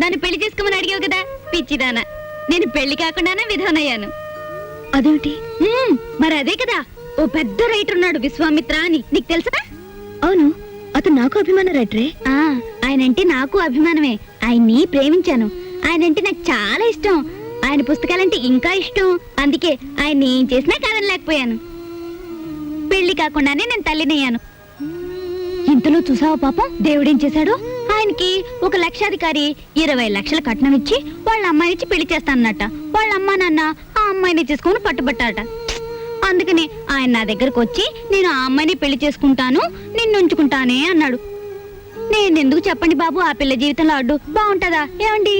నన్ను పెళ్ళి చేసుకోమని అడిగావు కదా పిచ్చిదానా. నేను పెళ్ళి కాకుండానే విధవనయ్యాను. అదేమిటి? మరి అదే కదా. ఓ పెద్ద రైటర్ ఉన్నాడు విశ్వామిత్ర అని. నీకు తెలుసా? అవును అతను నాకు అభిమాన రైటరే. ఆ ఆయనంటే నాకు అభిమానమే. ఆయన్ని ప్రేమించాను. ఆయనంటే నాకు చాలా ఇష్టం. ఆయన పుస్తకాలంటే ఇంకా ఇష్టం. అందుకే ఆయన ఏం చేసినా కాదనలేకపోయాను. పెళ్ళి కాకుండానే నేను తల్లినయ్యాను. ఇంతలో చూసావా పాపం? దేవుడేం చేశాడు? ఆయనకి ఒక లక్షాధికారి ఇరవై లక్షల కట్నం ఇచ్చి వాళ్ళ అమ్మాయినిచ్చి పెళ్ళి చేస్తానన్నట. వాళ్ళ అమ్మా నాన్న ఆ అమ్మాయిని చేసుకుని పట్టుబట్టాట అందుకని ఆయన నా దగ్గరకు వచ్చి నేను ఆ అమ్మాయిని పెళ్ళి చేసుకుంటాను నిన్ను ఉంచుకుంటానే అన్నాడు. నేను ఎందుకు చెప్పండి బాబు ఆ పిల్ల జీవితంలో అడ్డు బాగుంటుందా? ఏమండి?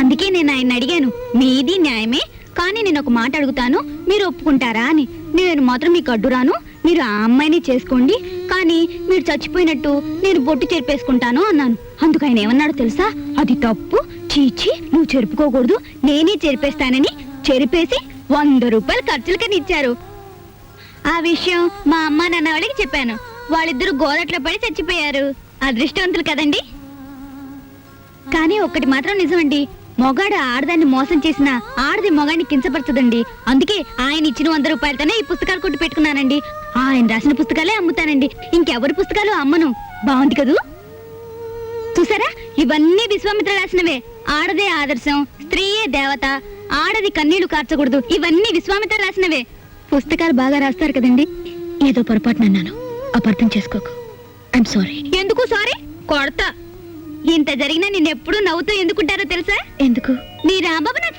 అందుకే నేను ఆయన అడిగాను. మీది న్యాయమే కానీ నేను ఒక మాట అడుగుతాను మీరు ఒప్పుకుంటారా అని. నేను మాత్రం మీకు అడ్డురాను. మీరు ఆ అమ్మాయిని చేసుకోండి కానీ మీరు చచ్చిపోయినట్టు నేను బొట్టు చెరిపేసుకుంటాను అన్నాను. అందుకు ఆయన ఏమన్నాడు తెలుసా? అది తప్పు. చీచి నువ్వు చెరుపుకోకూడదు. నేనే చెరిపేస్తానని చెరిపేసి వంద రూపాయలు ఖర్చులకని ఇచ్చారు. ఆ విషయం మా అమ్మ నాన్న వాళ్ళకి చెప్పాను. వాళ్ళిద్దరూ గోదట్లో పడి చచ్చిపోయారు. అదృష్టవంతులు కదండి. కానీ ఒక్కటి మాత్రం నిజమండి. మొగాడు ఆడదాన్ని మోసం చేసిన ఆడది మొగాడిని కించపరచదండి. అందుకే ఆయన ఇచ్చిన వంద రూపాయలతోనే ఈ పుస్తకాలు కొట్టి పెట్టుకున్నానండి. ఆయన రాసిన పుస్తకాలే అమ్ముతానండి. ఇంకెవరి పుస్తకాలు అమ్మను? బాగుంది కదూ? చూసారా? ఇవన్నీ విశ్వామిత్ర రాసినవే. ఆడదే ఆదర్శం స్త్రీయే దేవత ఆడది కన్నీళ్ళు కార్చకూడదు. ఇవన్నీ విశ్వామిత్ర రాసినవే. పుస్తకాలు బాగా రాస్తారు కదండి. ఏదో పొరపాటునన్నాను. అపార్థం చేసుకోకు. ఐఎమ్ సారీ ఎందుకు సారీ? కొడతా. ఇంత జరిగినా నిన్నెప్పుడు నవ్వుతూ ఎందుకుంటారో తెలుసా? ఎందుకు? నీ రాంబాబు నాకు